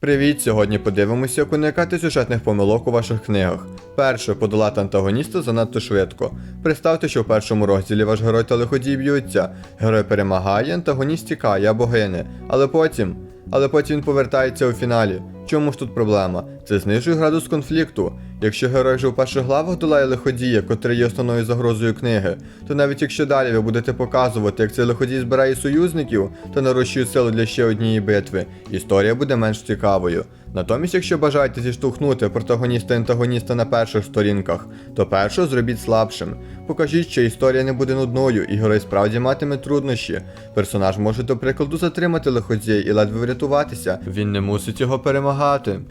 Привіт! Сьогодні подивимося, як уникати сюжетних помилок у ваших книгах. Перше, подолати антагоніста занадто швидко. Представте, що в першому розділі ваш герой та лиходій б'ються. Герой перемагає, антагоніст тікає або гине. Але потім. Але потім він повертається у фіналі. Чому ж тут проблема? Це знижує градус конфлікту. Якщо герой вже в перших главах долає лиходія, котрий є основною загрозою книги, то навіть якщо далі ви будете показувати, як цей лиходій збирає союзників та нарощує силу для ще однієї битви, історія буде менш цікавою. Натомість, якщо бажаєте зіштовхнути протагоніста і антагоніста на перших сторінках, то першого зробіть слабшим. Покажіть, що історія не буде нудною, і герой справді матиме труднощі. Персонаж може, до прикладу, затримати лиходія і ледве врятуватися. Він не мусить його перемагати,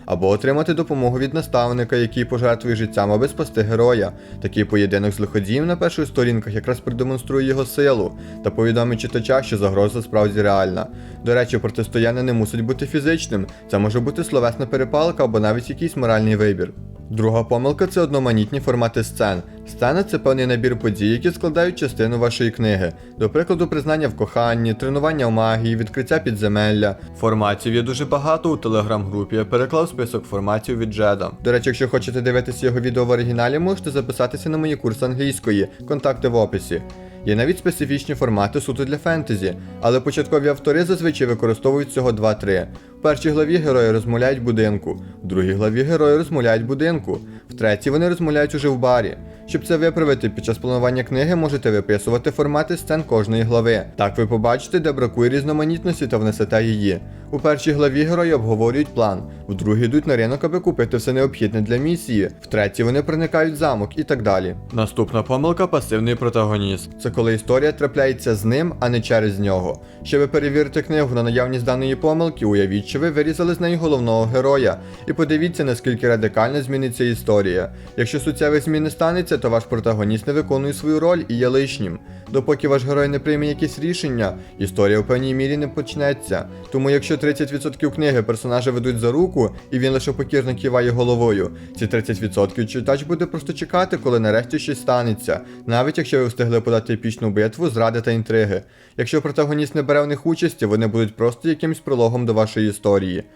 або отримати допомогу від наставника, який пожертвує життям, аби спасти героя. Такий поєдинок з лиходієм на перших сторінках якраз продемонструє його силу та повідомить читача, що загроза справді реальна. До речі, протистояння не мусить бути фізичним, це може бути словесна перепалка або навіть якийсь моральний вибір. Друга помилка це одноманітні формати сцен. Сцена це певний набір подій, які складають частину вашої книги. До прикладу, признання в коханні, тренування в магії, відкриття підземелля. Форматів є дуже багато у телеграм-групі. Я переклав список форматів від Джеда. До речі, якщо хочете дивитися його відео в оригіналі, можете записатися на мої курси англійської, контакти в описі. Є навіть специфічні формати суто для фентезі, але початкові автори зазвичай використовують всього 2-3. В першій главі герої розмовляють будинку, в другій главі герої розмовляють будинку, в третій вони розмовляють уже в барі. Щоб це виправити під час планування книги, можете виписувати формати сцен кожної глави. Так ви побачите, де бракує різноманітності та внесете її. У першій главі герої обговорюють план, в другій йдуть на ринок, аби купити все необхідне для місії, в третій вони проникають в замок і так далі. Наступна помилка пасивний протагоніст. Це коли історія трапляється з ним, а не через нього. Щоб перевірити книгу на наявність даної помилки, уявіть, що ви вирізали з неї головного героя. І подивіться, наскільки радикально зміниться історія. Якщо суттєвих змін не станеться, то ваш протагоніст не виконує свою роль і є лишнім. Допоки ваш герой не прийме якісь рішення, історія в певній мірі не почнеться. Тому якщо 30% книги персонажа ведуть за руку, і він лише покірно киває головою, ці 30% читач буде просто чекати, коли нарешті щось станеться, навіть якщо ви встигли подати епічну битву, зради та інтриги. Якщо протагоніст не бере в них участі, вони будуть просто якимсь прологом до вашої історії.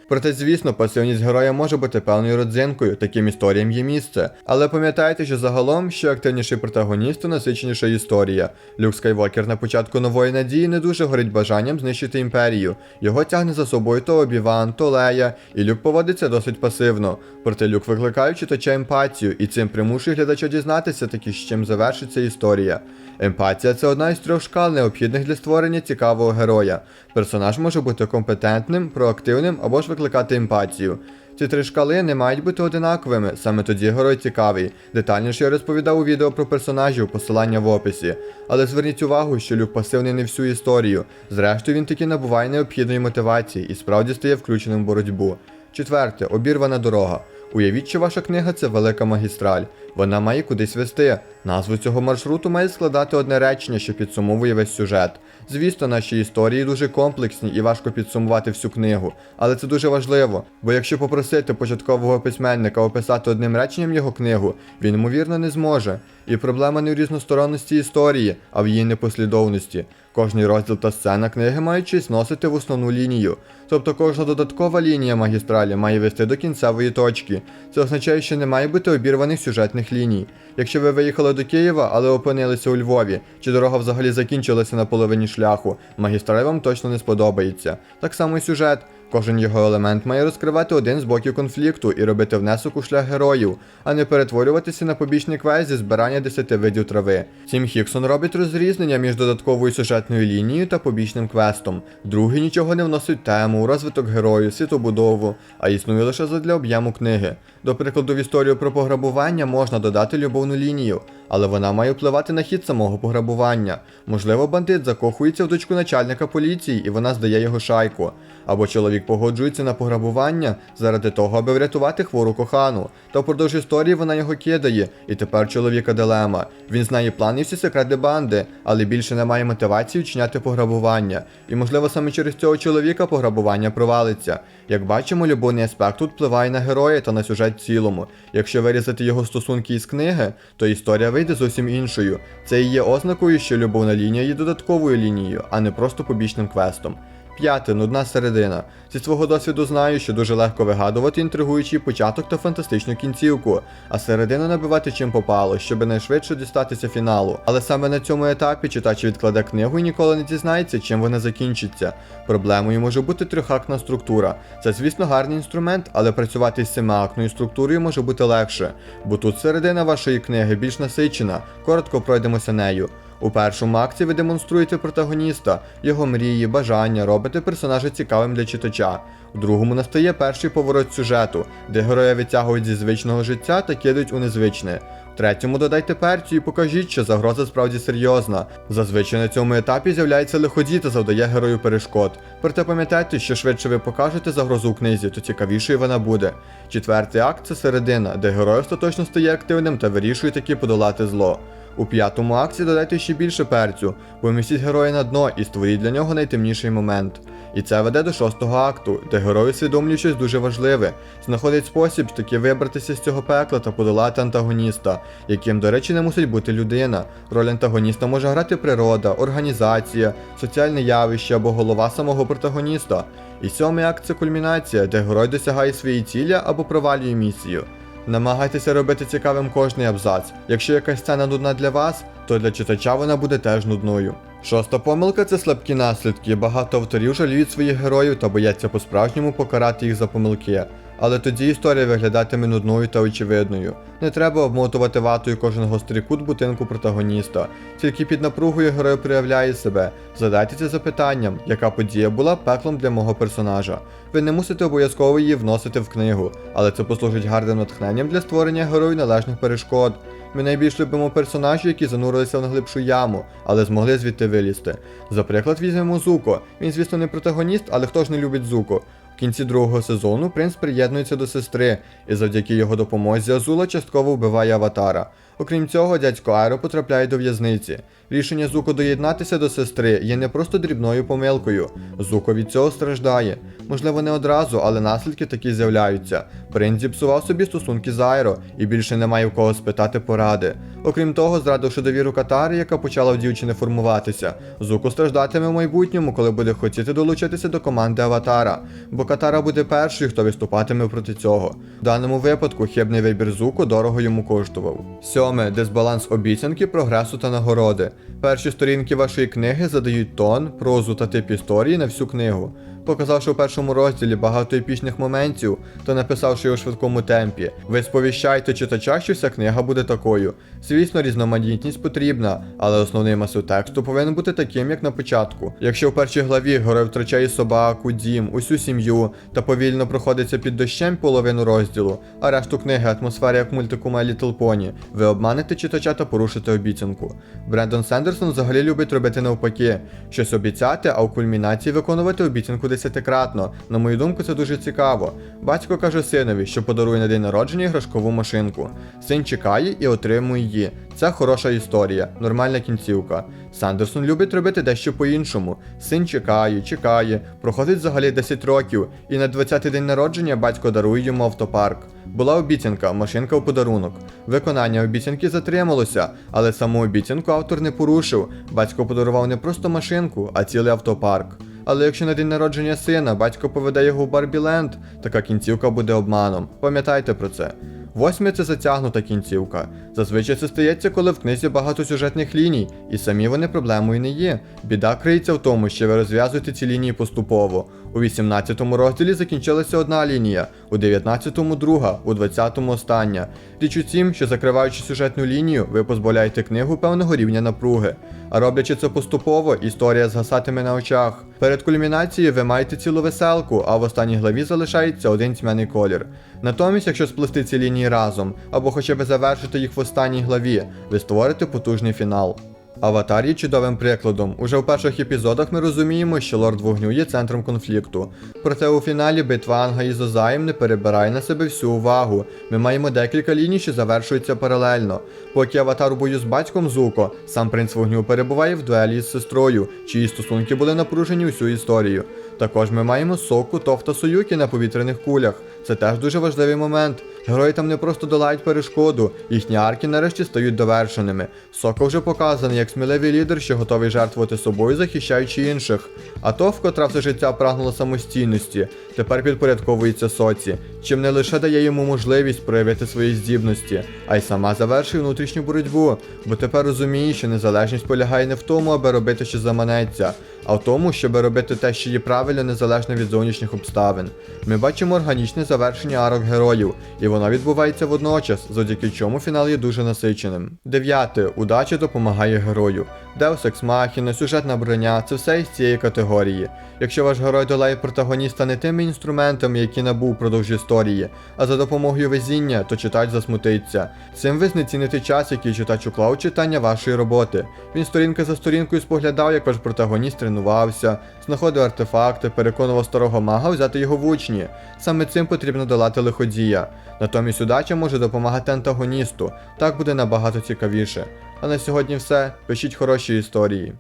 Проте, звісно, пасивність героя може бути певною родзинкою, таким історіям є місце. Але пам'ятайте, що загалом, що активніший протагоніст, то насиченіша історія. Люк Скайвокер на початку нової надії не дуже горить бажанням знищити імперію. Його тягне за собою то Обіван, то Лея, і Люк поводиться досить пасивно. Проте Люк викликає читача емпатію, і цим примушує глядача дізнатися таки, з чим завершиться історія. Емпатія це одна із трьох шкал, необхідних для створення цікавого героя. Персонаж може бути компетентним, проактивним або ж викликати емпатію. Ці три шкали не мають бути одинаковими, саме тоді герой цікавий. Детальніше я розповідав у відео про персонажів, посилання в описі. Але зверніть увагу, що люк пасивний не всю історію. Зрештою, він таки набуває необхідної мотивації і справді стає включеним в боротьбу. Четверте, обірвана дорога. Уявіть, що ваша книга це велика магістраль. Вона має кудись вести. Назву цього маршруту має складати одне речення, що підсумовує весь сюжет. Звісно, наші історії дуже комплексні і важко підсумувати всю книгу, але це дуже важливо, бо якщо попросити початкового письменника описати одним реченням його книгу, він ймовірно не зможе. І проблема не в різносторонності історії, а в її непослідовності. Кожний розділ та сцена книги мають щось носити в основну лінію. Тобто кожна додаткова лінія магістралі має вести до кінцевої точки. Це означає, що не має бути обірваних сюжетних ліній. Якщо ви виїхали до Києва, але опинилися у Львові, чи дорога взагалі закінчилася на половині шляху, магістраль вам точно не сподобається. Так само і сюжет. Кожен його елемент має розкривати один з боків конфлікту і робити внесок у шлях героїв, а не перетворюватися на побічний квест зі збирання 10 видів трави. Тім Хіксон робить розрізнення між додатковою сюжетною лінією та побічним квестом. Другі нічого не вносить тему, розвиток герою, світобудову, а існує лише задля об'єму книги. До прикладу, в історію про пограбування можна додати любовну лінію, але вона має впливати на хід самого пограбування. Можливо, бандит закохується в дочку начальника поліції і вона здає його шайку. Або чоловік погоджується на пограбування заради того, аби врятувати хвору кохану. Та впродовж історії вона його кидає, і тепер чоловіка дилема. Він знає план і всі секрети банди, але більше не має мотивації вчиняти пограбування. І можливо саме через цього чоловіка пограбування провалиться. Як бачимо, любовний аспект тут впливає на героя та на сюжет в цілому. Якщо вирізати його стосунки із книги, то історія вийде зовсім іншою. Це і є ознакою, що любовна лінія є додатковою лінією, а не просто побічним квестом. П'яте нудна середина. Зі свого досвіду знаю, що дуже легко вигадувати інтригуючий початок та фантастичну кінцівку, а середину набивати чим попало, щоб найшвидше дістатися фіналу. Але саме на цьому етапі читач відкладе книгу і ніколи не дізнається, чим вона закінчиться. Проблемою може бути трьохактна структура. Це, звісно, гарний інструмент, але працювати з семиактною структурою може бути легше, бо тут середина вашої книги більш насичена. Коротко пройдемося нею. У першому акті ви демонструєте протагоніста, його мрії, бажання, робите персонажа цікавим для читача. У другому настає перший поворот сюжету, де героя відтягують зі звичного життя та кидають у незвичне. В третьому додайте перцю і покажіть, що загроза справді серйозна. Зазвичай на цьому етапі з'являється лиходій та завдає герою перешкод. Проте пам'ятайте, що швидше ви покажете загрозу у книзі, то цікавішою вона буде. Четвертий акт це середина, де герой остаточно стає активним та вирішує таки подолати зло. У п'ятому акті додайте ще більше перцю, помістіть героя на дно і створіть для нього найтемніший момент. І це веде до шостого акту, де герой усвідомлює щось дуже важливе, знаходить спосіб таки вибратися з цього пекла та подолати антагоніста, яким, до речі, не мусить бути людина. Роль антагоніста може грати природа, організація, соціальне явище або голова самого протагоніста. І сьомий акт це кульмінація, де герой досягає своєї цілі або провалює місію. Намагайтеся робити цікавим кожний абзац. Якщо якась сцена нудна для вас, то для читача вона буде теж нудною. Шоста помилка це слабкі наслідки. Багато авторів жаліють своїх героїв та бояться по-справжньому покарати їх за помилки. Але тоді історія виглядатиме нудною та очевидною. Не треба обмотувати ватою кожен гострий кут будинку протагоніста. Тільки під напругою герой проявляє себе. Задайтеся запитанням, яка подія була пеклом для мого персонажа. Ви не мусите обов'язково її вносити в книгу, але це послужить гарним натхненням для створення герою належних перешкод. Ми найбільш любимо персонажів, які занурилися в наглибшу яму, але змогли звідти вилізти. За приклад візьмемо Зуко. Він, звісно, не протагоніст, але хто ж не любить Зуко? Кінці другого сезону принц приєднується до сестри, і завдяки його допомозі Азула частково вбиває аватара. Окрім цього, дядько Айро потрапляє до в'язниці. Рішення Зуко доєднатися до сестри є не просто дрібною помилкою. Зуко від цього страждає. Можливо, не одразу, але наслідки такі з'являються. Принц зіпсував собі стосунки з Айро і більше немає в кого спитати поради. Окрім того, зрадивши довіру Катари, яка почала в дівчини формуватися, Зуко страждатиме в майбутньому, коли буде хотіти долучитися до команди Аватара, бо Катара буде першою, хто виступатиме проти цього. В даному випадку хибний вибір Зуко дорого йому коштував. Сьоме дисбаланс обіцянки, прогресу та нагороди. Перші сторінки вашої книги задають тон, прозу та тип історії на всю книгу. Показавши у першому розділі багато епічних моментів та написавши його у швидкому темпі, ви сповіщаєте читача, що вся книга буде такою. Звісно, різноманітність потрібна, але основний масив тексту повинен бути таким, як на початку. Якщо в першій главі герой втрачає собаку, дім, усю сім'ю та повільно проходиться під дощем половину розділу, а решту книги атмосфера як мультику My Little Pony, ви обманете читача та порушите обіцянку. Брендон Сендерсон взагалі любить робити навпаки, щось обіцяти, а у кульмінації виконувати обіцянку десятикратно. На мою думку, це дуже цікаво. Батько каже синові, що подарує на день народження іграшкову машинку. Син чекає і отримує її. Це хороша історія, нормальна кінцівка. Сандерсон любить робити дещо по-іншому. Син чекає, чекає, проходить взагалі 10 років, і на 20-й день народження батько дарує йому автопарк. Була обіцянка, машинка в подарунок. Виконання обіцянки затрималося, але саму обіцянку автор не порушив. Батько подарував не просто машинку, а цілий автопарк. Але якщо на день народження сина батько поведе його в Барбіленд, така кінцівка буде обманом. Пам'ятайте про це. Восьме це затягнута кінцівка. Зазвичай це стається, коли в книзі багато сюжетних ліній, і самі вони проблемою не є. Біда криється в тому, що ви розв'язуєте ці лінії поступово. У 18-му розділі закінчилася одна лінія, у 19-му друга, у 20-му остання. Річ у тім, що закриваючи сюжетну лінію, ви позбавляєте книгу певного рівня напруги. А роблячи це поступово, історія згасатиме на очах. Перед кульмінацією ви маєте цілу веселку, а в останній главі залишається один тьмяний колір. Натомість, якщо сплести ці лінії разом, або хоча б завершити їх в останній главі, ви створите потужний фінал. Аватар є чудовим прикладом. Уже в перших епізодах ми розуміємо, що лорд вогню є центром конфлікту. Проте у фіналі битва Анга і Зозаєм не перебирає на себе всю увагу. Ми маємо декілька ліній, що завершуються паралельно. Поки аватар у бою з батьком Зуко, сам принц вогню перебуває в дуелі з сестрою, чиї стосунки були напружені усю історію. Також ми маємо Соку, Тоф та Союкі на повітряних кулях. Це теж дуже важливий момент. Герої там не просто долають перешкоду, їхні арки нарешті стають довершеними. Соко вже показаний як сміливий лідер, що готовий жертвувати собою, захищаючи інших. А Тов, котра все життя прагнула самостійності, тепер підпорядковується соці, чим не лише дає йому можливість проявити свої здібності, а й сама завершує внутрішню боротьбу, бо тепер розуміє, що незалежність полягає не в тому, аби робити, що заманеться, а в тому, щоб робити те, що є правильно, незалежно від зовнішніх обставин. Ми бачимо органічне завершення арок героїв, і воно відбувається водночас, завдяки чому фінал є дуже насиченим. Дев'яте. Удача допомагає герою. Deus Ex Machina, сюжетна броня це все із цієї категорії. Якщо ваш герой долає протагоніста не тими інструментами, які набув впродовж історії, а за допомогою везіння, то читач засмутиться. Цим ви знеціните час, який читач уклав читання вашої роботи. Він сторінка за сторінкою споглядав, як ваш протагоніст тренувався, знаходив артефакти, переконував старого мага взяти його в учні. Саме цим потрібно долати лиходія. Натомість удача може допомагати антагоністу. Так буде набагато цікавіше. А на сьогодні все. Пишіть хороші історії.